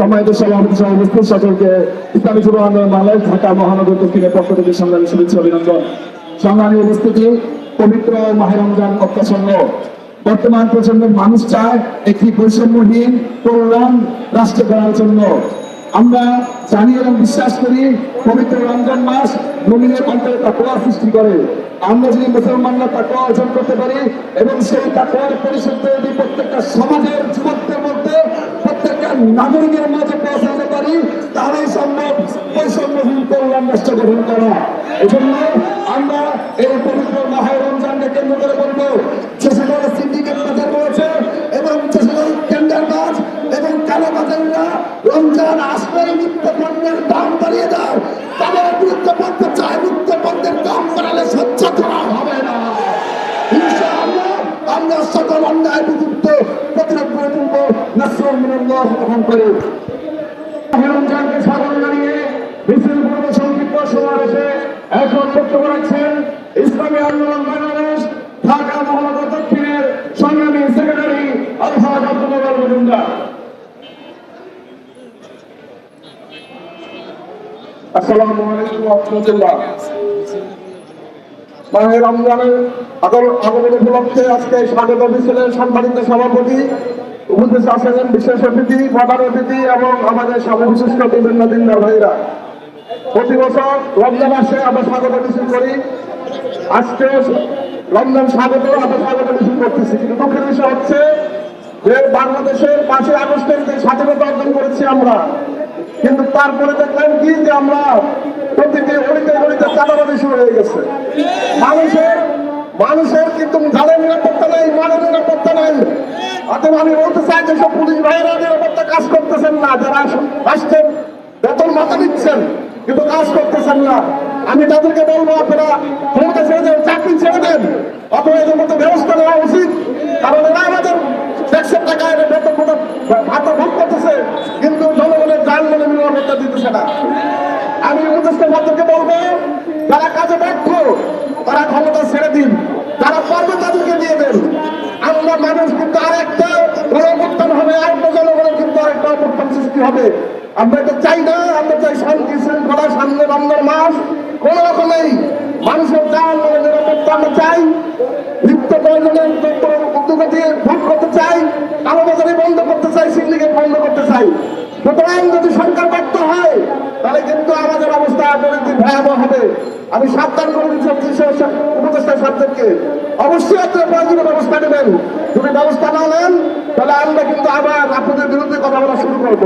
সম্মানিত সভাপতি সকলকে। ইসলামী যুব আন্দোলন বাংলাদেশ, ঢাকা মহানগর দক্ষিণের পক্ষ থেকে সংগ্রামী শুভেচ্ছা, অভিনন্দন। সংগ্রামী উপস্থিতি, পবিত্র মাহে রমজান অত্যাসন্ন বর্তমান প্রজন্মের মানুষ চায় একটি বৈষম্যহীন কল্যাণ রাষ্ট্র করার জন্য। আমরা জানি এবং বিশ্বাস করি, পবিত্র রমজান মাস মমিনের অন্তরে তাকওয়া সৃষ্টি করে। আমরা যদি মুসলমানরা তাকওয়া অর্জন করতে পারি এবং সেই তাকওয়ার পরিশুদ্ধ যদি প্রত্যেকটা সমাজের প্রত্যেকটা নাগরিকের মাঝে পৌঁছাতে পারি তাহলেই সম্ভব। বৈষম্যহীন কল্যাণ রাষ্ট্র গঠন করা। এজন্য আমরা এই পবিত্র মিনাল্লাহ গ্রহণ স্বাগত জানিয়ে সংক্ষিপ্ত সমাবেশে এখন বক্তব্য রাখছেন ইসলামী আন্দোলন বাংলাদেশ, ঢাকা মহানগর দক্ষিণের সংগ্রামী সেক্রেটারি আলহাজ আব্দুল মজুমদার। আসসালামু আলাইকুম রাহমাতুল্লাহ। মাহে রমজানের আগমন উপলক্ষে আজকে স্বাগত মিছিলের সম্মানিত সভাপতি উপদেশ আছেন বিশেষ অতিথি, প্রধান অতিথি এবং আমাদের সর্ববিশিষ্ট বিভিন্ন ভাইরা। প্রতি বছর রমজান আসে, আমরা স্বাগত মিছিল করি। আজকে রমজান স্বাগত, আমরা স্বাগত মিছিল করতেছি। কিন্তু দুঃখের বিষয় হচ্ছে যে বাংলাদেশের পাঁচই আগস্টের যে স্বাধীনতা অর্জন করেছি আমরা, কিন্তু তারপরে দেখলেন কি যে আমরা প্রতিটি অলিতে গলিতে চাঁদাবাদি শুরু হয়ে গেছে। মানুষের মানুষের কিন্তু যাদের নিরাপত্তা নেই মানের নিরাপত্তা নেই। আমি চাই যে সব পুলিশ ভাইয়েরা নিরাপত্তা কাজ করতেছেন না, যারা রাষ্ট্রের বেতন মাথা দিচ্ছেন কিন্তু কাজ করতেছেন না। আমি তাদেরকে বলব, আপনারা ক্ষমতা ছেড়ে দেন, চাকরি ছেড়ে দেন এদের মধ্যে ব্যবস্থা নেওয়া উচিত। কারণ এরা আমাদের ট্যাক্সের টাকা এনে বেতন মতো ভাতা ভোগ করতেছে, কিন্তু জনগণের যান মনে নিরাপত্তা দিতেছে না। আমি উপদেষ্টা মন্ত্রকে বলব, যারা কাজে ব্যর্থ তারা ক্ষমতা ছেড়ে দিন যারা পারবে তাদেরকে দিয়ে দেন আমরা মানুষ কিন্তু আরেকটা গণঅভ্যুত্থান হবে আরেকটা জনগণের কিন্তু আরেকটা অভ্যুত্থান সৃষ্টি হবে। আমরা এটা চাই না, আমরা চাই শান্তি শৃঙ্খলা, সামনে রমজান মাস কোন রকমেই মানুষের যান নিরাপত্তা আমরা চাই। করতে চাই বন্ধ করতে চাই, সিন্ডিকেট বন্ধ করতে চাই। সুতরাং যদি সরকার ব্যর্থ হয়, তাহলে কিন্তু আমাদের অবস্থা অবনতি ভয়াবহ হবে। আমি সাবধান করে দিচ্ছি উপদেষ্টা সাবজেক্টকে। অবশ্যই আপনার প্রয়োজনীয় ব্যবস্থা নেবেন। যদি ব্যবস্থা না নেন, তাহলে আমরা কিন্তু আবার আপনাদের বিরুদ্ধে কথা বলা শুরু করব।